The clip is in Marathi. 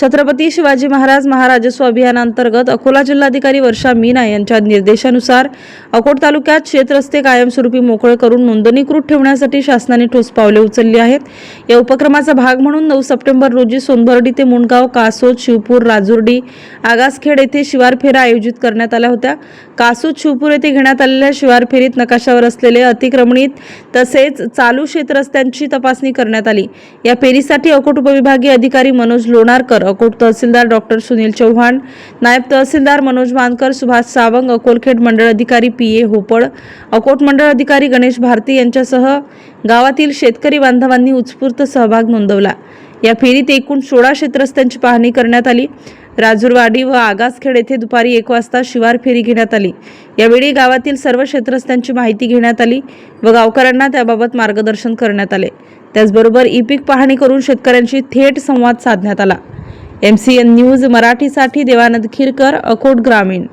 Chhatrapati Shivaji Maharaj महाराजस्व अभियानांतर्गत अकोला जिल्हाधिकारी वर्षा मीना यांच्या निर्देशानुसार अकोट तालुक्यात शेतरस्ते कायमस्वरूपी मोकळे करून नोंदणीकृत ठेवण्यासाठी शासनाने ठोस पावले उचलली आहेत. या उपक्रमाचा भाग म्हणून नऊ सप्टेंबर रोजी सोनबर्डी ते मुंडगाव कासोद शिवपूर राजुर्डी आगासखेड येथे शिवार फेऱ्या आयोजित करण्यात आल्या होत्या. कासोद शिवपूर येथे घेण्यात आलेल्या शिवार फेरीत नकाशावर असलेले अतिक्रमणित तसेच चालू शेतरस्त्यांची तपासणी करण्यात आली. या फेरीसाठी अकोट उपविभागीय अधिकारी मनोज लोणारकर अकोट तहसीलदार डॉक्टर सुनील चव्हाण नायब तहसीलदार मनोज मानकर सुभाष सावंग अकोलखेड मंडळ अधिकारी पी ए होपळ अकोट मंडळ अधिकारी गणेश भारती यांच्यासह गावातील शेतकरी बांधवांनी उत्स्फूर्त सहभाग नोंदवला. या फेरीत एकूण सोळा क्षेत्रस्त्यांची पाहणी करण्यात आली. राजूरवाडी व आगासखेड येथे दुपारी एक वाजता शिवार फेरी घेण्यात आली. यावेळी गावातील सर्व क्षेत्रस्त्यांची माहिती घेण्यात आली व गावकऱ्यांना त्याबाबत मार्गदर्शन करण्यात आले. त्याचबरोबर ई पीक पाहणी करून शेतकऱ्यांशी थेट संवाद साधण्यात आला. एम सी एन न्यूज मराठीसाठी देवानंद खिरकर अकोट ग्रामीण.